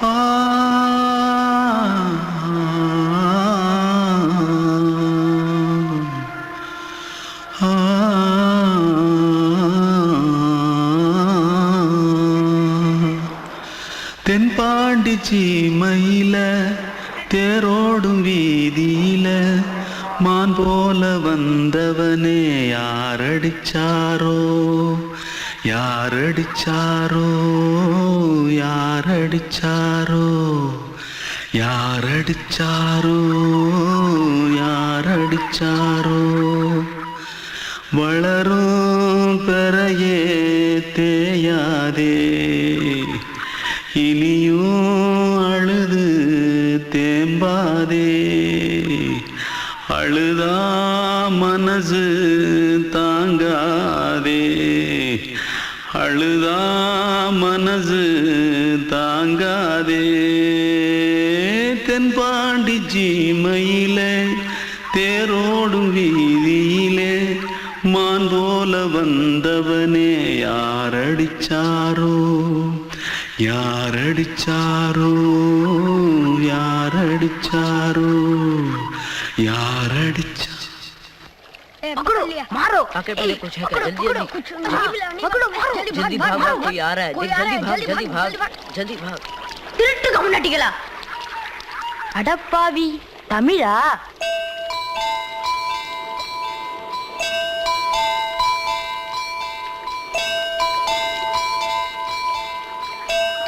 Oh. அடிச்சாரோ? யார் அடிச்சாரோ? வளரும் யாரடிச்சாரோ யாரடிச்சாரோ யாரடிச்சா पकड़ो मारो आके पहले कुछ है क्या जल्दी जल्दी पकड़ो मारो जल्दी भाग भाग कोई आ रहा है जल्दी भाग जल्दी भाग जल्दी भाग திருட்டு கம்யூனிட்டிகளா அடப்பாவி தமிழா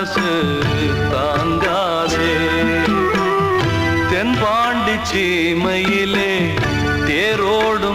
மனசு தாங்காதே தென்பாண்டி சீமையிலே தேரோடு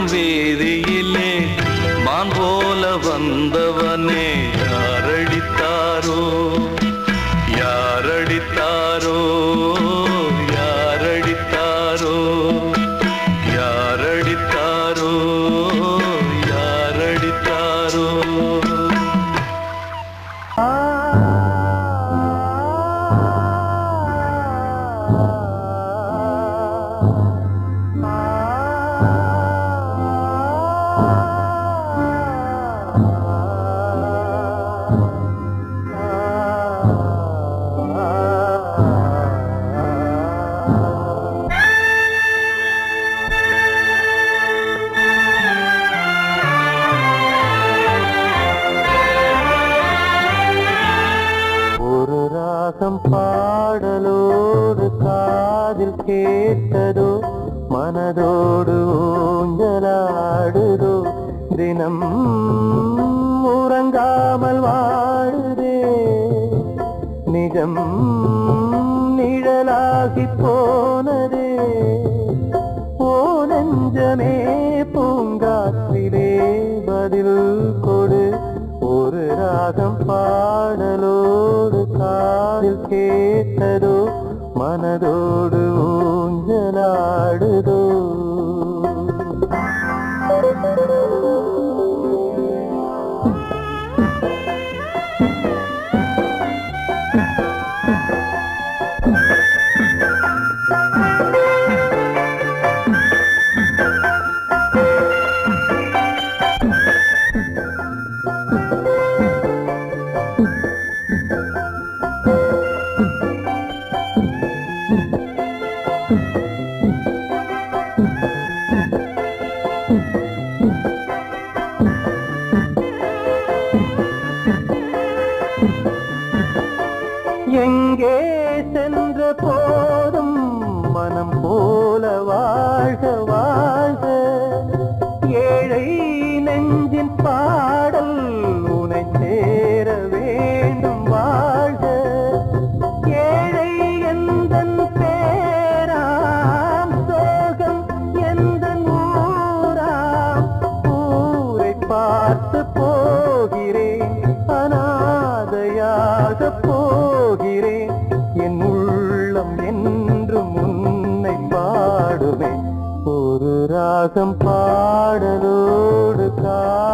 நிழலாகி போனதே. ஓ நெஞ்சமே பூங்காற்றிலே பதில் கொடு. ஒரு ராகம் பாடலோடு காதில் கேட்டதோ மனதோடு ஊஞ்சலாடுதோ.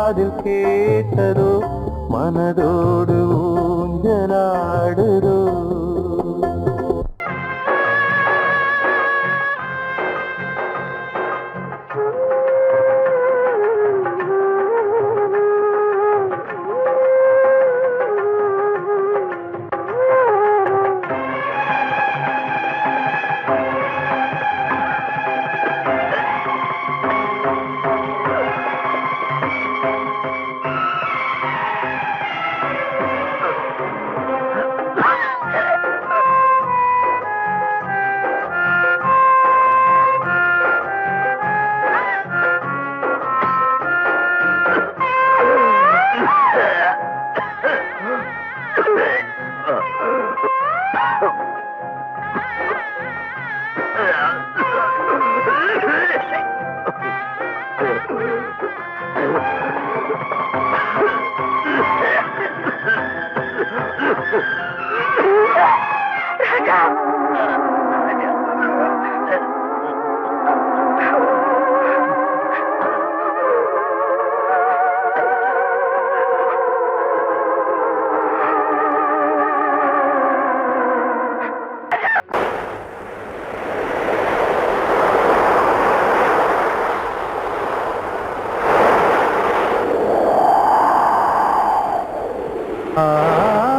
காதில் கேட்டதோ மனதோடு ஊஞ்சலாடுதோ. Ah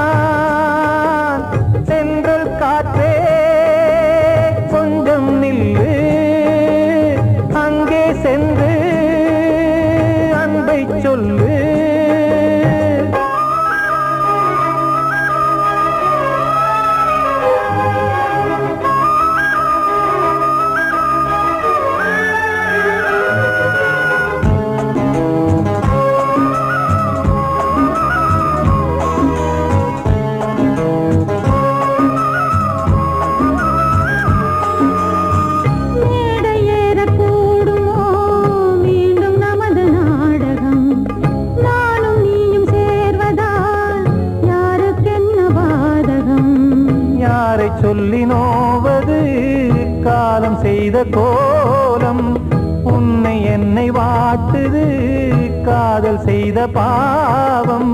என்னை வாட்டுது காதல் செய்த பாவம்.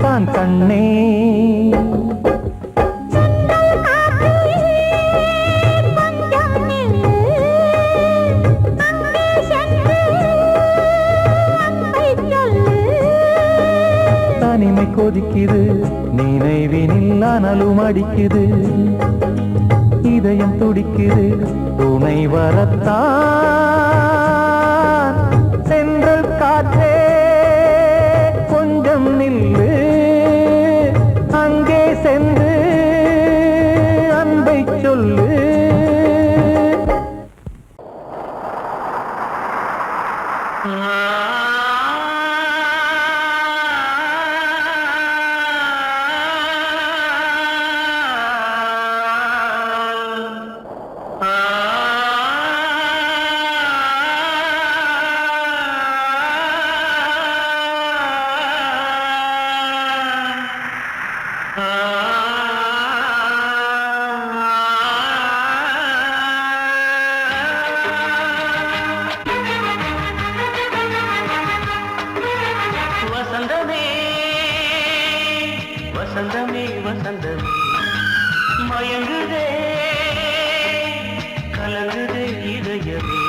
பார்த்தான் கண்ணே. தனிமை கொதிக்குது நினைவினில் அனலும் அடிக்குது. வசந்தமே வசந்தமே மயங்குதே கலங்குதே இதயமே.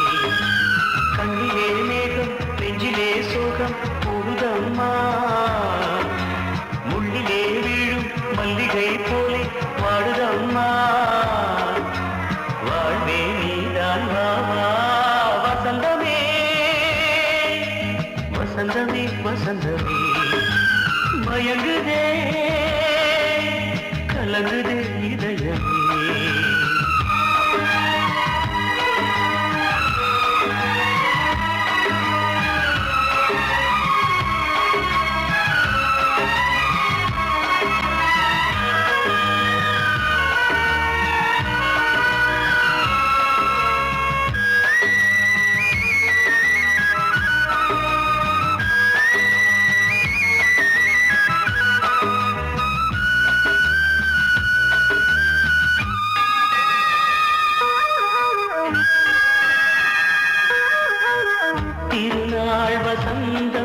கண்ணிலே மேகம் நெஞ்சிலே சோகம் போகுதம்மா. முள்ளிலே வீழும் மல்லிகை போலே வாடுதம்மா. வாழ்வே நீதான் வா வசந்தமே. வசந்தமே வசந்தமே. மயங்குதே கலங்குதே இதயம். வசந்தம்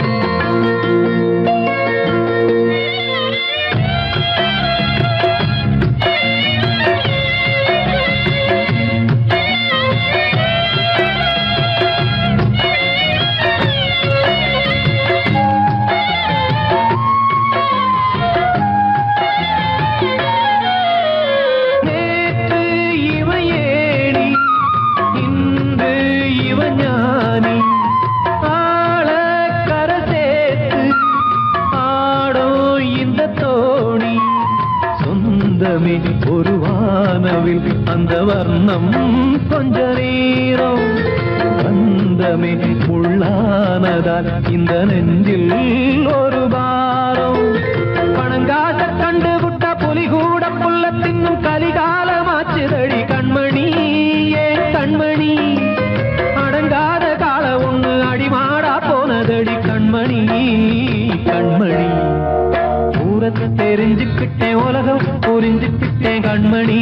வர்ணம் கொஞ்ச நேரம். பந்தமே உள்ளானதால் இந்த நெஞ்சில் ஒரு பாரம். பணங்காக கண்டு விட்ட புலி கூட புல்ல தின்னும் கலிகாலமாச்சுதடி கண்மணி ஏன் கண்மணி. அடங்காத கால ஒண்ணு அடிமாடா போனதடி கண்மணி கண்மணி. தூரத்தை தெரிஞ்சுக்கிட்டேன் உலகம் புரிஞ்சுக்கிட்டேன் கண்மணி.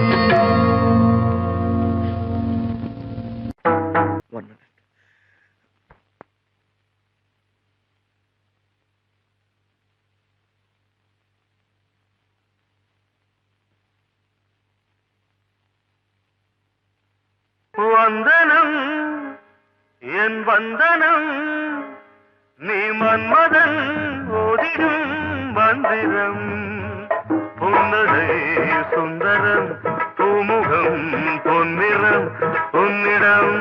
என் வந்தனம் நீ மன்மதன் ஓதிடும் மந்திரம். புன்னகை சுந்தரம் பூமுகம் பொன்னிறம் உன்னிடம்